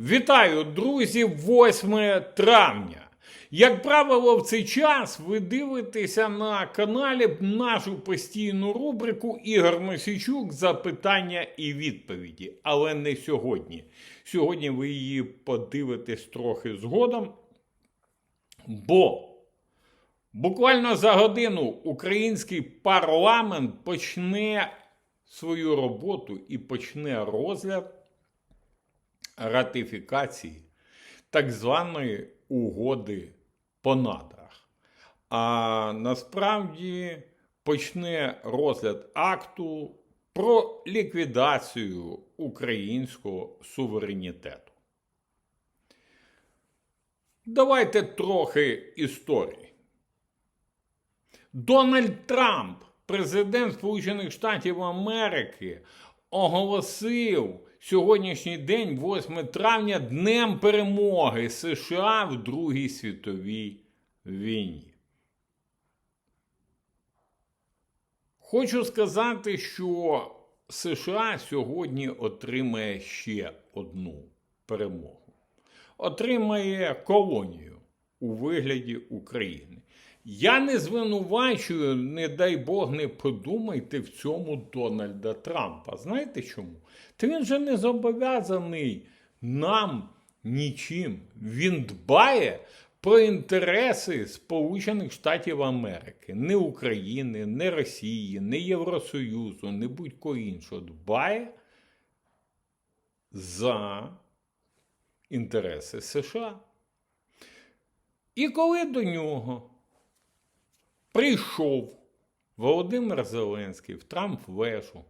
Вітаю, друзі! 8 травня. Як правило, в цей час ви дивитеся на каналі нашу постійну рубрику Ігор Мосійчук Запитання і відповіді. Але не сьогодні. Сьогодні ви її подивитесь трохи згодом. Бо буквально за годину український парламент почне свою роботу і почне розгляд ратифікації так званої угоди по надрах. А насправді почне розгляд акту про ліквідацію українського суверенітету. Давайте трохи історії. Дональд Трамп, президент Сполучених Штатів Америки, оголосив сьогоднішній день, 8 травня, днем перемоги США в Другій світовій війні. Хочу сказати, що США сьогодні отримає ще одну перемогу. Отримає колонію у вигляді України. Я не звинувачую, не дай Бог, не подумайте в цьому Дональда Трампа. Знаєте чому? Та він же не зобов'язаний нам нічим. Він дбає про інтереси Сполучених Штатів Америки, не України, не Росії, не Євросоюзу, не будь-кого іншого. Дбає за інтереси США. І коли до нього прийшов Володимир Зеленський в Трамп-вежу,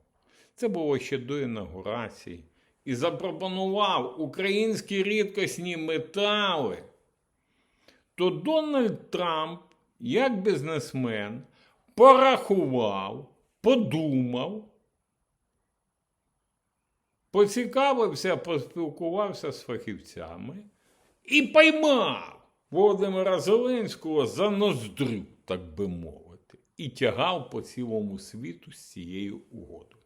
це було ще до інаугурації, і запропонував українські рідкісні метали, то Дональд Трамп, як бізнесмен, порахував, подумав, поцікавився, поспілкувався з фахівцями і поймав Володимира Зеленського за ноздрю, так би мовити, і тягав по цілому світу з цією угодою.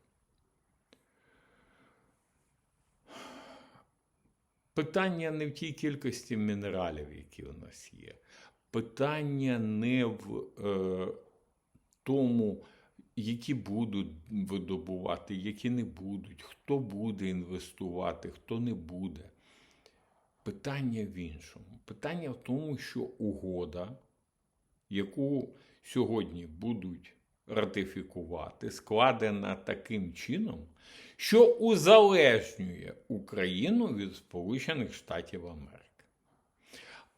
Питання не в тій кількості мінералів, які у нас є. Питання не в е, тому, які будуть видобувати, які не будуть, хто буде інвестувати, хто не буде. Питання в іншому. Питання в тому, що угода, яку сьогодні будуть ратифікувати, складена таким чином, що узалежнює Україну від Сполучених Штатів Америки.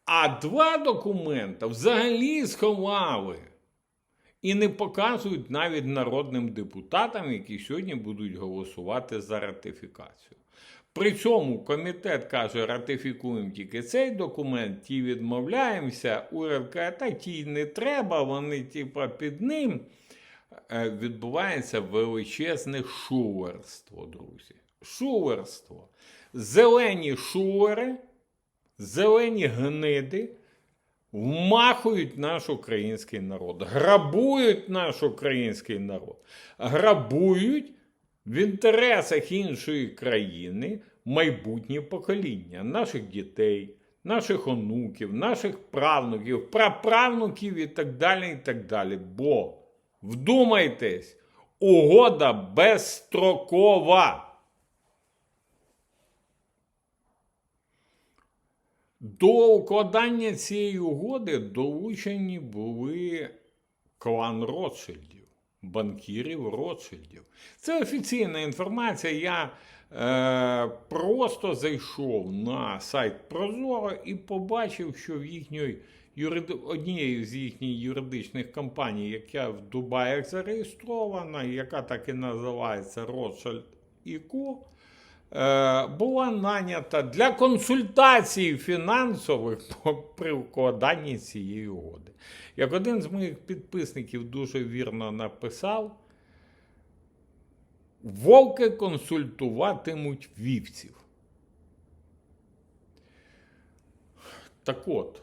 А два документи взагалі сховали і не показують навіть народним депутатам, які сьогодні будуть голосувати за ратифікацію. При цьому комітет каже, ратифікуємо тільки цей документ, ті відмовляємося. Уряд каже, та ті не треба, вони типа під ним. Е, Відбувається величезне шулерство, друзі. Шулерство. Зелені шулери, зелені гниди вмахують наш український народ, грабують наш український народ, грабують в інтересах іншої країни майбутнє покоління, наших дітей, наших онуків, наших правнуків, праправнуків і так далі. і так далі. Бо, вдумайтесь, угода безстрокова. До укладання цієї угоди долучені були клан Ротшильдів, банкірів Ротшильдів. Це офіційна інформація. Я е, просто зайшов на сайт Прозоро і побачив, що в їхньої юриди... однією з їхніх юридичних компаній, яка в Дубаях зареєстрована, яка так і називається Ротшильд і Ко, була нанята для консультацій фінансових при укладанні цієї угоди. Як один з моїх підписників дуже вірно написав, вовки консультуватимуть вівців. Так от,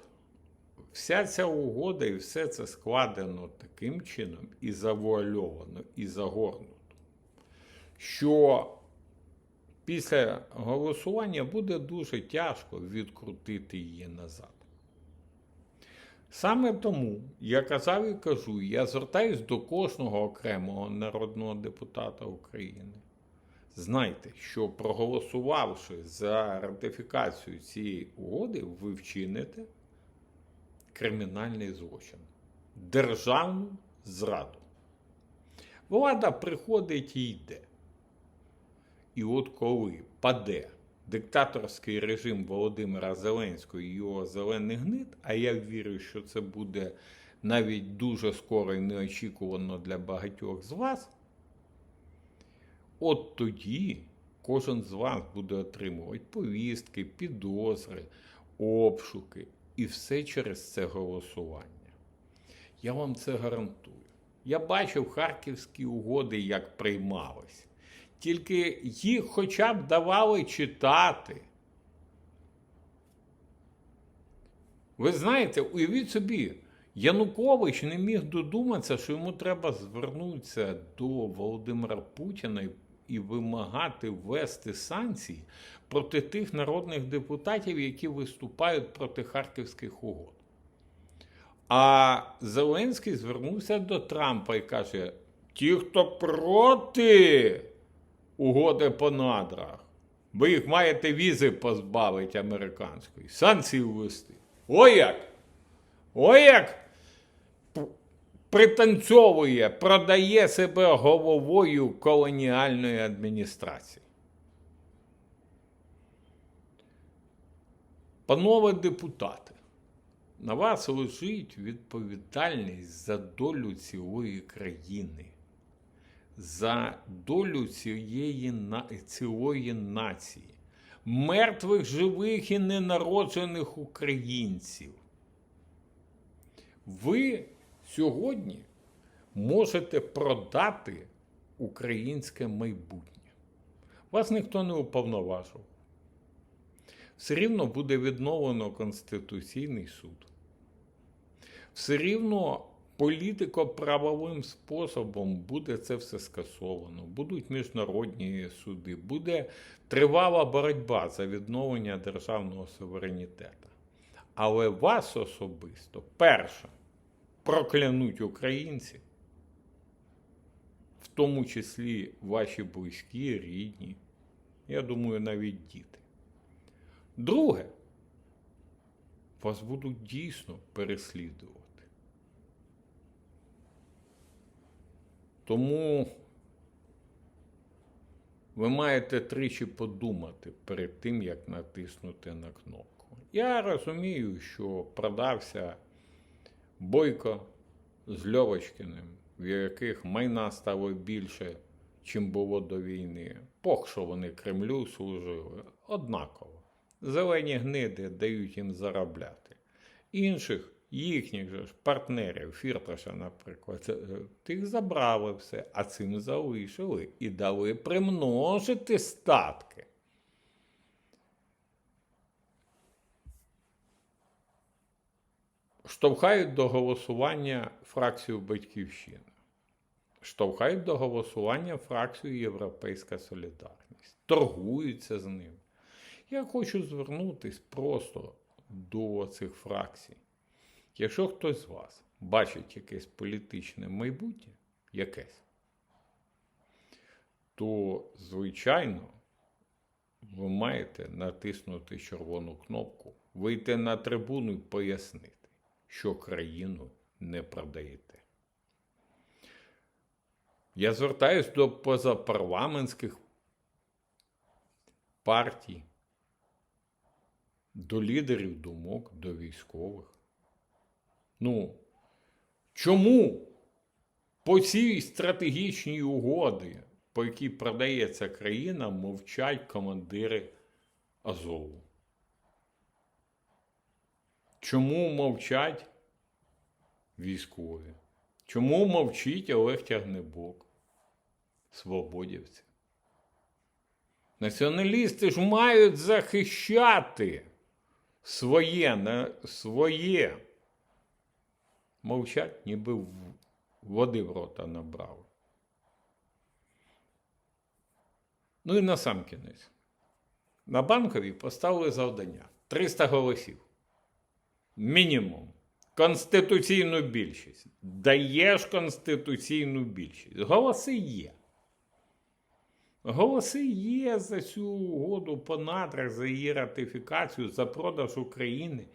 вся ця угода і все це складено таким чином і завуальовано, і загорнуто, що після голосування буде дуже тяжко відкрутити її назад. Саме тому я казав і кажу, я звертаюсь до кожного окремого народного депутата України. Знайте, що проголосувавши за ратифікацію цієї угоди, ви вчините кримінальний злочин, державну зраду. Влада приходить і йде. І от коли паде диктаторський режим Володимира Зеленського і його зелений гнит, а я вірю, що це буде навіть дуже скоро і неочікувано для багатьох з вас, от тоді кожен з вас буде отримувати повістки, підозри, обшуки і все через це голосування. Я вам це гарантую. Я бачив харківські угоди, як приймались. Тільки їх хоча б давали читати. Ви знаєте, уявіть собі, Янукович не міг додуматися, що йому треба звернутися до Володимира Путіна і- вимагати ввести санкції проти тих народних депутатів, які виступають проти харківських угод. А Зеленський звернувся до Трампа і каже: ті, хто проти угоди по надрах, ви їх маєте візи позбавити американської, санкції ввести. Ой як! Ой як пританцьовує, продає себе головою колоніальної адміністрації. Панове депутати, на вас лежить відповідальність за долю цілої країни, за долю цієї цілої нації, мертвих, живих і ненароджених українців. Ви сьогодні можете продати українське майбутнє. Вас ніхто не уповноважив. Все рівно буде відновлено Конституційний суд. Все рівно політико-правовим способом буде це все скасовано. Будуть міжнародні суди, буде тривала боротьба за відновлення державного суверенітету. Але вас особисто перше проклянуть українці, в тому числі ваші близькі, рідні, я думаю, навіть діти. Друге, вас будуть дійсно переслідувати. Тому ви маєте тричі подумати перед тим, як натиснути на кнопку. Я розумію, що продався Бойко з Льовочкиним, в яких майна стало більше, чим було до війни. Пох, що вони Кремлю служили, однаково. Зелені гниди дають їм заробляти. Інших їхніх же ж партнерів, Фірташа, наприклад, е, тих забрали все, а цим залишили і дали примножити статки. Штовхають до голосування фракцію Батьківщина. Штовхають до голосування фракцію Європейська Солідарність. Торгуються з ним. Я хочу звернутися просто до цих фракцій. Якщо хтось з вас бачить якесь політичне майбутнє, якесь, то, звичайно, ви маєте натиснути червону кнопку, вийти на трибуну і пояснити, що країну не продаєте. Я звертаюсь до позапарламентських партій, до лідерів думок, до військових. Ну, чому по цій стратегічній угоді, по якій продається країна, мовчать командири Азову? Чому мовчать військові? Чому мовчить Олег Тягнебок, свободівці? Націоналісти ж мають захищати своє, своє. Мовчать, ніби води в рота набрали. Ну і на сам кінець. На банковій поставили завдання 300 голосів. Мінімум. Конституційну більшість. Даєш конституційну більшість. Голоси є. Голоси є за цю угоду по надрах, за її ратифікацію, за продаж України.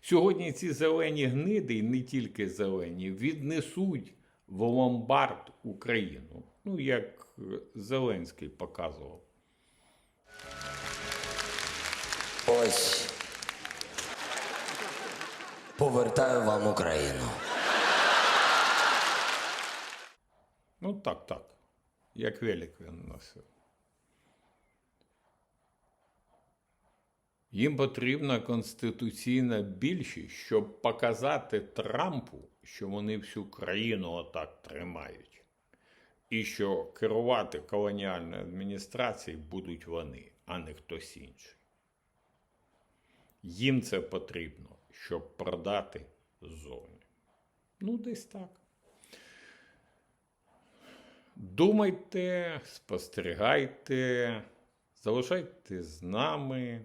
Сьогодні ці зелені гниди, і не тільки зелені, віднесуть в ломбард Україну. Ну, як е, Зеленський показував. Ось. Повертаю вам Україну. Ну, так, так. Як велик він носив. Їм потрібна конституційна більшість, щоб показати Трампу, що вони всю країну отак тримають. І що керувати колоніальною адміністрацією будуть вони, а не хтось інший. Їм це потрібно, щоб продати зовні. Ну, десь так. Думайте, спостерігайте, залишайте з нами.